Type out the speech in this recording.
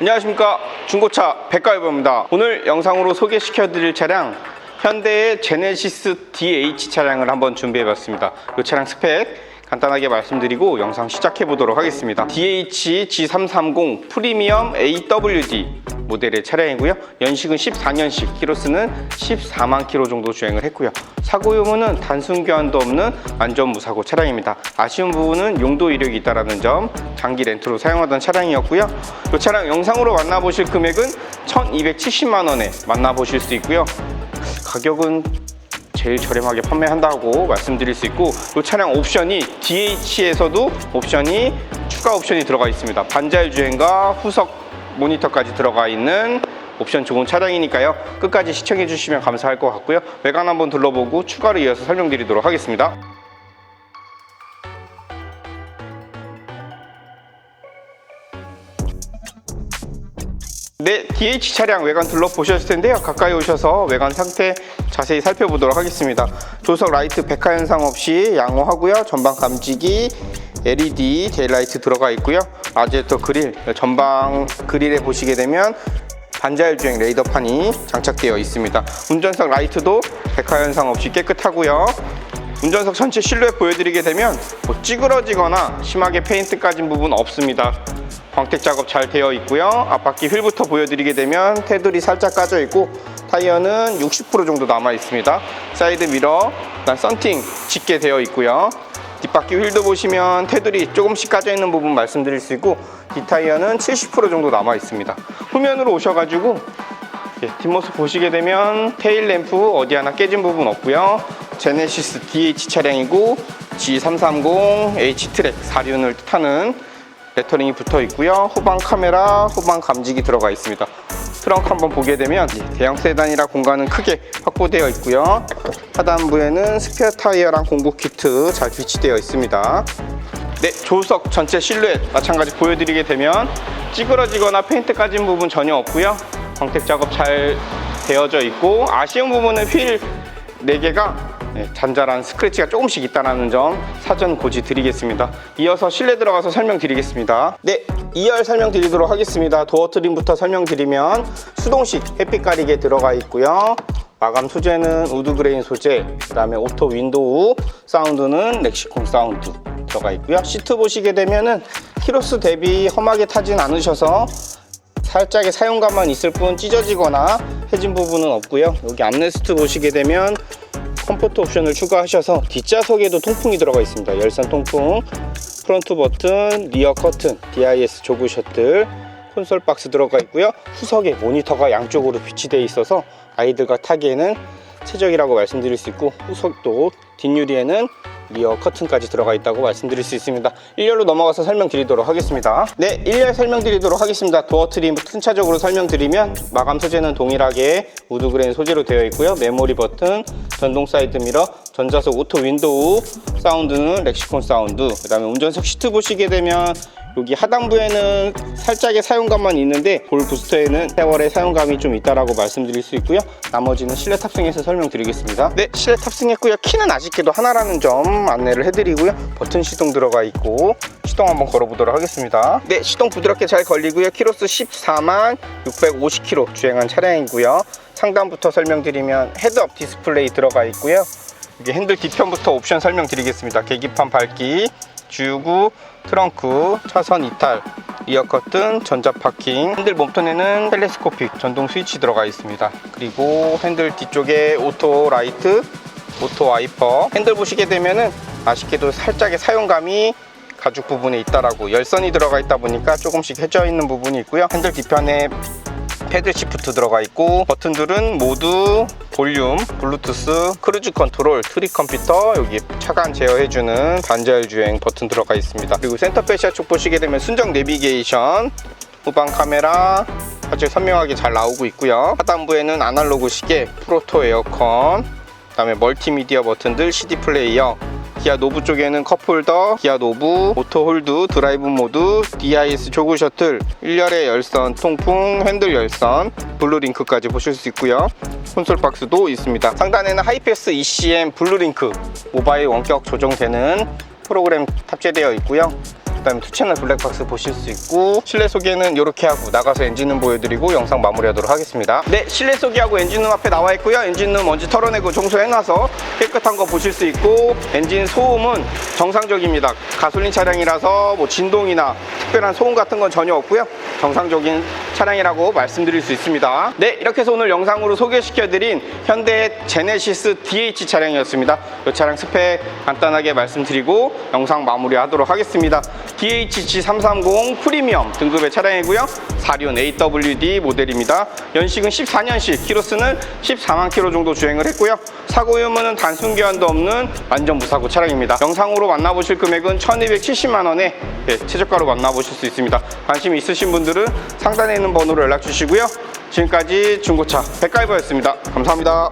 안녕하십니까. 중고차 백가이버입니다. 오늘 영상으로 소개시켜 드릴 차량 현대의 제네시스 DH 차량을 한번 준비해 봤습니다. 이 차량 스펙 간단하게 말씀드리고 영상 시작해 보도록 하겠습니다. DH G330 프리미엄 AWD 모델의 차량이고요. 연식은 14년식 키로수는 14만 킬로 정도 주행을 했고요. 사고 유무는 단순 교환도 없는 완전 무사고 차량입니다. 아쉬운 부분은 용도 이력이 있다는 점 장기 렌트로 사용하던 차량이었고요. 이 차량 영상으로 만나보실 금액은 1270만 원에 만나보실 수 있고요. 가격은 제일 저렴하게 판매한다고 말씀드릴 수 있고 이 차량 옵션이 DH에서도 옵션이 추가 옵션이 들어가 있습니다. 반자율 주행과 후석 모니터까지 들어가 있는 옵션 좋은 차량이니까요. 끝까지 시청해 주시면 감사할 것 같고요. 외관 한번 둘러보고 추가로 이어서 설명드리도록 하겠습니다. 네, DH 차량 외관 둘러보셨을 텐데요. 가까이 오셔서 외관 상태 자세히 살펴보도록 하겠습니다. 조석 라이트 백화 현상 없이 양호하고요. 전방 감지기, LED 데일라이트 들어가 있고요. 아제토 그릴, 전방 그릴에 보시게 되면 반자율 주행 레이더판이 장착되어 있습니다. 운전석 라이트도 백화 현상 없이 깨끗하고요. 운전석 전체 실루엣 보여드리게 되면 뭐 찌그러지거나 심하게 페인트 까진 부분 없습니다. 광택 작업 잘 되어 있고요. 앞바퀴 휠부터 보여드리게 되면 테두리 살짝 까져 있고 타이어는 60% 정도 남아 있습니다. 사이드 미러, 썬팅 짙게 되어 있고요. 뒷바퀴 휠도 보시면 테두리 조금씩 까져 있는 부분 말씀드릴 수 있고 뒷타이어는 70% 정도 남아 있습니다. 후면으로 오셔가지고 예, 뒷모습 보시게 되면 테일 램프 어디 하나 깨진 부분 없고요. 제네시스 DH 차량이고 G330 H 트랙 4륜을 뜻하는 레터링이 붙어 있고요. 후방 카메라, 후방 감지기 들어가 있습니다. 트렁크 한번 보게 되면 대형 세단이라 공간은 크게 확보되어 있고요. 하단부에는 스페어 타이어랑 공구 키트 잘 비치되어 있습니다. 네, 조수석 전체 실루엣 마찬가지 보여드리게 되면 찌그러지거나 페인트 까진 부분 전혀 없고요. 광택 작업 잘 되어져 있고 아쉬운 부분은 휠 4개가 잔잘한 스크래치가 조금씩 있다는 점 사전 고지 드리겠습니다. 이어서 실내 들어가서 설명드리겠습니다. 네, 2열 설명드리도록 하겠습니다. 도어 트림부터 설명드리면 수동식 햇빛 가리개 들어가 있고요. 마감 소재는 우드 그레인 소재, 그 다음에 오토 윈도우, 사운드는 렉시콘 사운드 들어가 있고요. 시트 보시게 되면은 키로수 대비 험하게 타진 않으셔서 살짝의 사용감만 있을 뿐 찢어지거나 해진 부분은 없고요. 여기 암레스트 보시게 되면 컴포트 옵션을 추가하셔서 뒷좌석에도 통풍이 들어가 있습니다. 열선 통풍, 프론트 버튼, 리어 커튼, DIS 조그 셔틀, 콘솔 박스 들어가 있고요. 후석에 모니터가 양쪽으로 비치되어 있어서 아이들과 타기에는 최적이라고 말씀드릴 수 있고 후석도 뒷유리에는 리어 커튼까지 들어가 있다고 말씀드릴 수 있습니다. 1열로 넘어가서 설명드리도록 하겠습니다. 네 1열 설명드리도록 하겠습니다. 도어 트림 순차적으로 설명드리면 마감 소재는 동일하게 우드 그레인 소재로 되어 있고요. 메모리 버튼 전동 사이드 미러 전자석 오토 윈도우 사운드는 렉시콘 사운드 그 다음에 운전석 시트 보시게 되면 여기 하단부에는 살짝의 사용감만 있는데 볼 부스터에는 세월의 사용감이 좀 있다라고 말씀드릴 수 있고요. 나머지는 실내 탑승해서 설명드리겠습니다. 네, 실내 탑승했고요. 키는 아쉽게도 하나라는 점 안내를 해드리고요. 버튼 시동 들어가 있고 시동 한번 걸어보도록 하겠습니다. 네, 시동 부드럽게 잘 걸리고요. 키로수 14만 650km 주행한 차량이고요. 상단부터 설명드리면 헤드업 디스플레이 들어가 있고요. 여기 핸들 뒤편부터 옵션 설명드리겠습니다. 계기판 밝기, 주유구, 트렁크, 차선 이탈, 리어 커튼, 전자 파킹, 핸들 몸통에는 텔레스코픽 전동 스위치 들어가 있습니다. 그리고 핸들 뒤쪽에 오토 라이트, 오토 와이퍼. 핸들 보시게 되면은 아쉽게도 살짝의 사용감이 가죽 부분에 있다라고 열선이 들어가 있다 보니까 조금씩 해져 있는 부분이 있고요. 핸들 뒤편에 패드 시프트 들어가 있고 버튼들은 모두 볼륨, 블루투스, 크루즈 컨트롤, 트릭 컴퓨터 여기 차간 제어해주는 반자율 주행 버튼 들어가 있습니다. 그리고 센터 페시아 쪽 보시게 되면 순정 내비게이션 후방 카메라 아주 선명하게 잘 나오고 있고요. 하단부에는 아날로그 시계, 프로토 에어컨 그 다음에 멀티미디어 버튼들, CD 플레이어 기아 노브 쪽에는 컵홀더, 기아 노브, 오토 홀드, 드라이브 모드, DIS 조그 셔틀, 1열의 열선, 통풍, 핸들 열선, 블루링크까지 보실 수 있고요. 콘솔 박스도 있습니다. 상단에는 하이패스 ECM 블루링크 모바일 원격 조정되는 프로그램 탑재되어 있고요. 그 다음에 투 채널 블랙박스 보실 수 있고 실내 소개는 이렇게 하고 나가서 엔진룸 보여드리고 영상 마무리하도록 하겠습니다. 네, 실내 소개하고 엔진룸 앞에 나와 있고요. 엔진룸 먼지 털어내고 청소해놔서 깨끗한 거 보실 수 있고 엔진 소음은 정상적입니다. 가솔린 차량이라서 뭐 진동이나 특별한 소음 같은 건 전혀 없고요. 정상적인 차량이라고 말씀드릴 수 있습니다. 네, 이렇게 해서 오늘 영상으로 소개시켜드린 현대 제네시스 DH 차량이었습니다. 이 차량 스펙 간단하게 말씀드리고 영상 마무리하도록 하겠습니다. DHG330 프리미엄 등급의 차량이고요. 4륜 AWD 모델입니다. 연식은 14년식, 키로수는 14만 킬로 정도 주행을 했고요. 사고 유무는 단순 교환도 없는 완전 무사고 차량입니다. 영상으로 만나보실 금액은 1270만 원에 예, 최저가로 만나보실 수 있습니다. 관심 있으신 분들은 상단에 있는 번호로 연락 주시고요. 지금까지 중고차 백가이버였습니다. 감사합니다.